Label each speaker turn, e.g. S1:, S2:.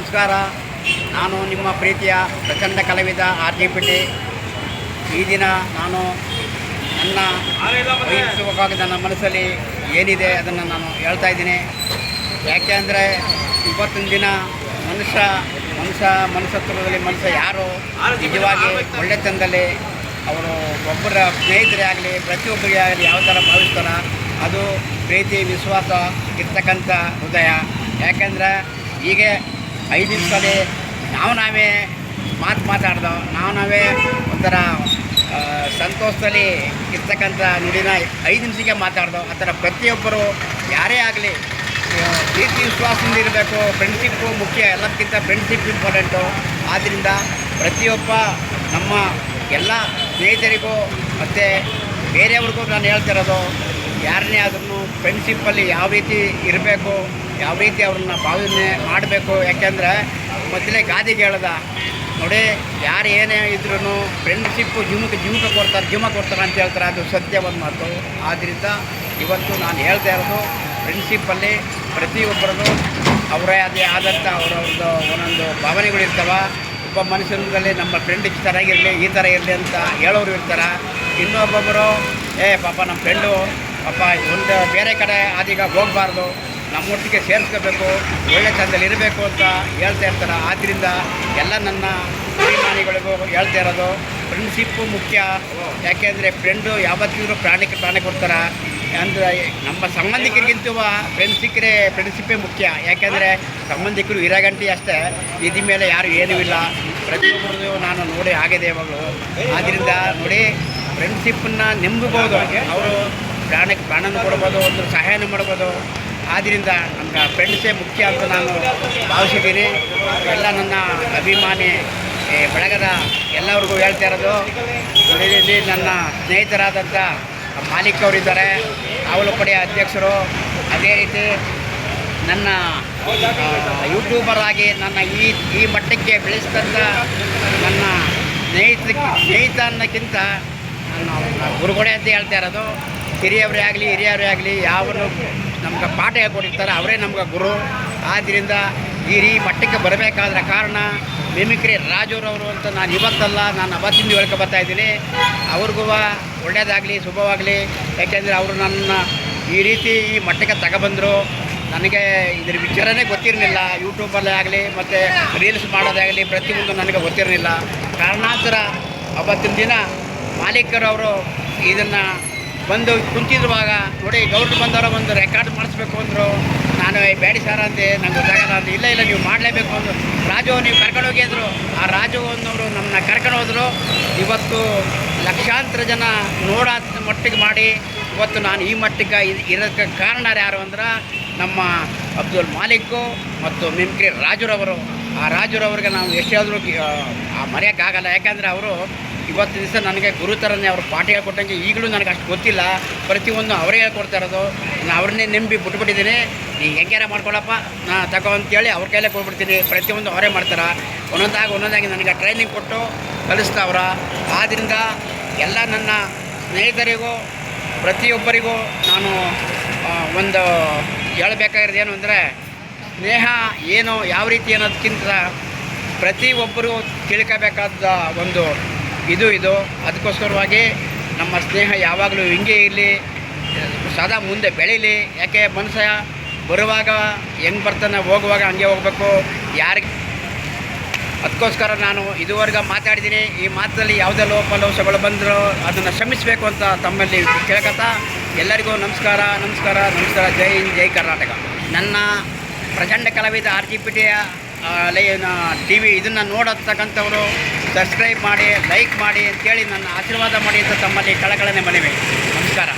S1: ನಮಸ್ಕಾರ. ನಾನು ನಿಮ್ಮ ಪ್ರೀತಿಯ ಪ್ರಚಂಡ ಕಲಾವಿದ ಆರ್ ಜಿ ಪಿ ಟಿ ಈ ದಿನ ನಾನು ನನ್ನ ವಹಿಸುವಾಗ ನನ್ನ ಮನಸ್ಸಲ್ಲಿ ಏನಿದೆ ಅದನ್ನು ನಾನು ಹೇಳ್ತಾ ಇದ್ದೀನಿ. ಯಾಕೆ ಅಂದರೆ ಇವತ್ತಿನ ದಿನ ಮನುಷ್ಯ ಮನುಷ್ಯ ಮನುಷ್ಯತ್ವದಲ್ಲಿ ಮನುಷ್ಯ ಯಾರು? ನಿಜವಾಗಿ ಒಳ್ಳೆತನದಲ್ಲಿ ಅವರು ಒಬ್ಬರ ಸ್ನೇಹಿತರೇ ಆಗಲಿ, ಪ್ರತಿಯೊಬ್ಬರಿಗೆ ಆಗಲಿ ಯಾವ ಥರ ಭಾವಿಸ್ತಾರ ಅದು ಪ್ರೀತಿ, ವಿಶ್ವಾಸ ಇರ್ತಕ್ಕಂಥ ಹೃದಯ. ಯಾಕೆಂದರೆ ಹೀಗೆ ಐದು ನಿಮಿಷದಲ್ಲಿ ನಾವು ನಾವೇ ಮಾತು ಮಾತಾಡ್ದೋ, ನಾವು ನಾವೇ ಒಂಥರ ಸಂತೋಷದಲ್ಲಿ ಇರ್ತಕ್ಕಂಥ ನುಡಿನ ಐದು ನಿಮಿಷಕ್ಕೆ ಮಾತಾಡ್ದೋ, ಆ ಥರ ಪ್ರತಿಯೊಬ್ಬರು ಯಾರೇ ಆಗಲಿ ಪ್ರೀತಿ, ವಿಶ್ವಾಸದಿಂದ ಇರಬೇಕು. ಫ್ರೆಂಡ್ಶಿಪ್ಪು ಮುಖ್ಯ, ಎಲ್ಲದಕ್ಕಿಂತ ಫ್ರೆಂಡ್ಶಿಪ್ ಇಂಪಾರ್ಟೆಂಟು ಆದ್ದರಿಂದ ಪ್ರತಿಯೊಬ್ಬ ನಮ್ಮ ಎಲ್ಲ ಸ್ನೇಹಿತರಿಗೂ ಮತ್ತು ಬೇರೆಯವ್ರಿಗೂ ನಾನು ಹೇಳ್ತಿರೋದು ಯಾರನ್ನೇ ಆದ್ರೂ ಫ್ರೆಂಡ್ಶಿಪ್ಪಲ್ಲಿ ಯಾವ ರೀತಿ ಇರಬೇಕು, ಯಾವ ರೀತಿ ಅವ್ರನ್ನ ಭಾವನೆ ಮಾಡಬೇಕು, ಯಾಕೆಂದರೆ ಮೊದಲೇ ಗಾದಿ ಹೇಳ್ದ ನೋಡಿ ಯಾರು ಏನೇ ಇದ್ರೂ ಫ್ರೆಂಡ್ಶಿಪ್ಪು ಜೀವಕ್ಕೆ ಜೀವಕ್ಕೆ ಕೊಡ್ತಾರೆ, ಜೀವ ಕೊಡ್ತಾರೆ ಅಂತ ಹೇಳ್ತಾರೆ, ಅದು ಸತ್ಯ ಒಂದು ಮಾತು. ಆದ್ದರಿಂದ ಇವತ್ತು ನಾನು ಹೇಳ್ತಾ ಇರೋದು ಫ್ರೆಂಡ್ಶಿಪ್ಪಲ್ಲಿ ಪ್ರತಿಯೊಬ್ಬರದು ಅವರೇ ಅದೇ ಆದಂಥ ಅವರವ್ರದ್ದು ಒಂದೊಂದು ಭಾವನೆಗಳಿರ್ತವೆ ಒಬ್ಬ ಮನುಷ್ಯನಲ್ಲಿ ನಮ್ಮ ಫ್ರೆಂಡ್ ಈ ಥರ ಈ ಥರ ಇರಲಿ ಅಂತ ಹೇಳೋರು ಇರ್ತಾರೆ. ಇನ್ನೊಬ್ಬೊಬ್ಬರು ಏ ಪಾಪ ನಮ್ಮ ಫ್ರೆಂಡು ಪಾಪ ಒಂದು ಬೇರೆ ಕಡೆ ಅದೀಗ ಹೋಗಬಾರ್ದು. ನಮ್ಮೊಟ್ಟಿಗೆ ಸೇರಿಸ್ಕೋಬೇಕು, ಒಳ್ಳೆ ತಂದಲ್ಲಿ ಇರಬೇಕು ಅಂತ ಹೇಳ್ತಾ ಇರ್ತಾರೆ. ಆದ್ದರಿಂದ ಎಲ್ಲ ನನ್ನ ಅಭಿಮಾನಿಗಳಿಗೂ ಹೇಳ್ತಾ ಇರೋದು ಫ್ರೆಂಡ್ಶಿಪ್ಪು ಮುಖ್ಯ. ಯಾಕೆಂದರೆ ಫ್ರೆಂಡು ಯಾವತ್ತಿದ್ರೂ ಪ್ರಾಣಕ್ಕೆ ಪ್ರಾಣ ಕೊಡ್ತಾರೆ. ಅಂದರೆ ನಮ್ಮ ಸಂಬಂಧಿಕರಿಗಿಂತ ಫ್ರೆಂಡ್ ಸಿಕ್ಕರೆ ಫ್ರೆಂಡ್ಶಿಪ್ಪೇ ಮುಖ್ಯ. ಯಾಕೆಂದರೆ ಸಂಬಂಧಿಕರು ಇರಗಂಟಿ ಅಷ್ಟೇ. ಇದ್ರ ಮೇಲೆ ಯಾರು ಏನೂ ಇಲ್ಲ. ಪ್ರತಿಯೊಬ್ಬರದು ನಾನು ನೋಡಿ ಆಗಿದೆ ಯಾವಾಗಲೂ ಆದ್ದರಿಂದ ನೋಡಿ ಫ್ರೆಂಡ್ಶಿಪ್ಪನ್ನು ನಂಬಬಹುದು. ಅವರು ಪ್ರಾಣಕ್ಕೆ ಪ್ರಾಣನ ಕೊಡ್ಬೋದು, ಒಂದು ಸಹಾಯನ ಮಾಡ್ಬೋದು. ಆದ್ದರಿಂದ ನಮ್ಗೆ ಫ್ರೆಂಡ್ಸೇ ಮುಖ್ಯ ಅಂತ ನಾನು ಭಾವಿಸಿದ್ದೀನಿ. ಎಲ್ಲ ನನ್ನ ಅಭಿಮಾನಿ ಈ ಬಳಗದ ಎಲ್ಲರಿಗೂ ಹೇಳ್ತಾ ಇರೋದು ನನ್ನ ಸ್ನೇಹಿತರಾದಂಥ ಮಾಲೀಕ್ ಅವರಿದ್ದಾರೆ ಅವಳು ಪಡೆಯ ಅಧ್ಯಕ್ಷರು, ಅದೇ ರೀತಿ ನನ್ನ ಯೂಟ್ಯೂಬರ್ ಆಗಿ ನನ್ನ ಈ ಈ ಮಟ್ಟಕ್ಕೆ ಬೆಳೆಸಿದಂಥ ನನ್ನ ಸ್ನೇಹಿತ ಸ್ನೇಹಿತ ಅನ್ನೋಕ್ಕಿಂತ ನನ್ನ ಗುರುಗಡೆ ಅಂತ ಹೇಳ್ತಾ ಇರೋದು. ಹಿರಿಯವರೇ ಆಗಲಿ ಹಿರಿಯವರೇ ಆಗಲಿ, ಯಾವನು ನಮ್ಗೆ ಪಾಠ ಹೇಳ್ಕೊಟ್ಟಿರ್ತಾರೆ ಅವರೇ ನಮ್ಗೆ ಗುರು. ಆದ್ದರಿಂದ ಈ ರೀ ಮಟ್ಟಕ್ಕೆ ಬರಬೇಕಾದ ಕಾರಣ ಮಿಮಿಕ್ರಿ ರಾಜೂರವರು ಅಂತ ನಾನು ಇವತ್ತಲ್ಲ, ನಾನು ಅವತ್ತಿಂದ ಹೇಳ್ಕೊ ಬರ್ತಾ ಇದ್ದೀನಿ. ಅವ್ರಿಗೂ ಒಳ್ಳೆಯದಾಗಲಿ ಶುಭವಾಗಲಿ. ಯಾಕೆಂದರೆ ಅವರು ನನ್ನ ಈ ರೀತಿ ಈ ಮಟ್ಟಕ್ಕೆ ತಗೊಬಂದರು. ನನಗೆ ಇದ್ರ ವಿಚಾರನೇ ಗೊತ್ತಿರಲಿಲ್ಲ. ಯೂಟ್ಯೂಬಲ್ಲೇ ಆಗಲಿ, ಮತ್ತು ರೀಲ್ಸ್ ಮಾಡೋದಾಗಲಿ ಪ್ರತಿಯೊಂದು ನನಗೆ ಗೊತ್ತಿರಲಿಲ್ಲ. ಕಾರಣಾಂತರ ಅವತ್ತಿನ ದಿನ ಮಾಲೀಕರವರು ಇದನ್ನು ಬಂದು ಕುಂತಿದ್ರುವಾಗ ನೋಡಿ ಗೌರ್ಡ್ ಬಂದವರ ಒಂದು ರೆಕಾರ್ಡ್ ಮಾಡಿಸ್ಬೇಕು ಅಂದರು. ನಾನು ಬೇಡಿ ಸರ್ ಅಂದೆ, ನಂಗೆ ಗೊತ್ತಾಗಲ್ಲ ಅಂತ ಇಲ್ಲ ಇಲ್ಲ, ನೀವು ಮಾಡಲೇಬೇಕು ಅಂದರು. ರಾಜು, ನೀವು ಕರ್ಕೊಂಡು ಹೋಗಿ, ಅಂದರು. ಆ ರಾಜು ಅನ್ನೋರು ನಮ್ಮನ್ನ ಕರ್ಕೊಂಡು ಹೋದರು. ಇವತ್ತು ಲಕ್ಷಾಂತರ ಜನ ನೋಡೋ ಮಟ್ಟಿಗೆ ಮಾಡಿ, ಇವತ್ತು ನಾನು ಈ ಮಟ್ಟಿಗೆ ಇರೋದಕ್ಕೆ ಕಾರಣ ಯಾರು ಅಂದ್ರೆ ನಮ್ಮ ಅಬ್ದುಲ್ ಮಾಲಿಕ್ಕು ಮತ್ತು ಮಿಮ್ಕ್ರಿ ರಾಜುರವರು. ಆ ರಾಜುರವ್ರಿಗೆ ನಾವು ಎಷ್ಟು ಆದರೂ ಆ ಮರೆಯೋಕ್ಕಾಗಲ್ಲ ಯಾಕಂದರೆ ಅವರು ಇವತ್ತು ದಿವಸ ನನಗೆ ಗುರು ಥರನೇ ಅವರು ಪಾಠ ಹೇಳ್ಕೊಟ್ಟಂಗೆ ಈಗಲೂ ನನಗೆ ಅಷ್ಟು ಗೊತ್ತಿಲ್ಲ. ಪ್ರತಿಯೊಂದು ಅವರೇ ಹೇಳ್ಕೊಡ್ತಾ ಇರೋದು. ನಾನು ಅವ್ರನ್ನೇ ನಂಬಿ ಬಿಟ್ಬಿಟ್ಟಿದ್ದೀನಿ. ನೀ ಹೆಂಗ್ಯಾರ ಮಾಡ್ಕೊಳಪ್ಪ? ನಾ ತಗೋ ಅಂತೇಳಿ ಅವ್ರ ಕೈಲೇ ಕೊಟ್ಬಿಡ್ತೀನಿ. ಪ್ರತಿಯೊಂದು ಅವರೇ ಮಾಡ್ತಾರೆ. ಒಂದೊಂದಾಗಿ ಒಂದೊಂದಾಗಿ ನನಗೆ ಟ್ರೈನಿಂಗ್ ಕೊಟ್ಟು ಕಲಿಸ್ತಾವ್ರ ಆದ್ದರಿಂದ ಎಲ್ಲ ನನ್ನ ಸ್ನೇಹಿತರಿಗೂ, ಪ್ರತಿಯೊಬ್ಬರಿಗೂ ನಾನು ಒಂದು ಹೇಳಬೇಕಾಗಿರೋದು ಏನು ಅಂದರೆ, ಸ್ನೇಹ ಏನು ಯಾವ ರೀತಿ ಅನ್ನೋದಕ್ಕಿಂತ ಪ್ರತಿಯೊಬ್ಬರು ತಿಳ್ಕೋಬೇಕಾದ ಒಂದು ಇದು ಇದು. ಅದಕ್ಕೋಸ್ಕರವಾಗಿ ನಮ್ಮ ಸ್ನೇಹ ಯಾವಾಗಲೂ ಹಿಂಗೆ ಇರಲಿ, ಸದಾ ಮುಂದೆ ಬೆಳೀಲಿ. ಯಾಕೆ ಮನುಷ್ಯ ಬರುವಾಗ, ಹೆಂಗೆ ಬರ್ತಾನೆ, ಹೋಗುವಾಗ ಹಂಗೆ ಹೋಗಬೇಕು. ಯಾರಿಗೆ ಅದಕ್ಕೋಸ್ಕರ ನಾನು ಇದುವರೆಗೆ ಮಾತಾಡಿದ್ದೀನಿ. ಈ ಮಾತಲ್ಲಿ ಯಾವುದೇ ಲೋಪಲೋಷಗಳು ಬಂದರೂ ಅದನ್ನು ಶ್ರಮಿಸಬೇಕು ಅಂತ ತಮ್ಮಲ್ಲಿ ಕೇಳ್ಕತ್ತಾ ಎಲ್ಲರಿಗೂ ನಮಸ್ಕಾರ ನಮಸ್ಕಾರ ನಮಸ್ಕಾರ. ಜೈ ಹಿಂದ್, ಜೈ ಕರ್ನಾಟಕ. ನನ್ನ ಪ್ರಚಂಡ ಕಲಾವಿದ ಆರ್ ಜಿ ಪಿ ಟಿಯ ಟಿ ವಿ ಇದನ್ನು ನೋಡತಕ್ಕಂಥವರು ಸಬ್ಸ್ಕ್ರೈಬ್ ಮಾಡಿ ಲೈಕ್ ಮಾಡಿ ಅಂತೇಳಿ ನನ್ನ ಆಶೀರ್ವಾದ ಮಾಡಿ ಅಂತ ತಮ್ಮಲ್ಲಿ ಕಳಕಳನೆ ಮನವಿ. ನಮಸ್ಕಾರ.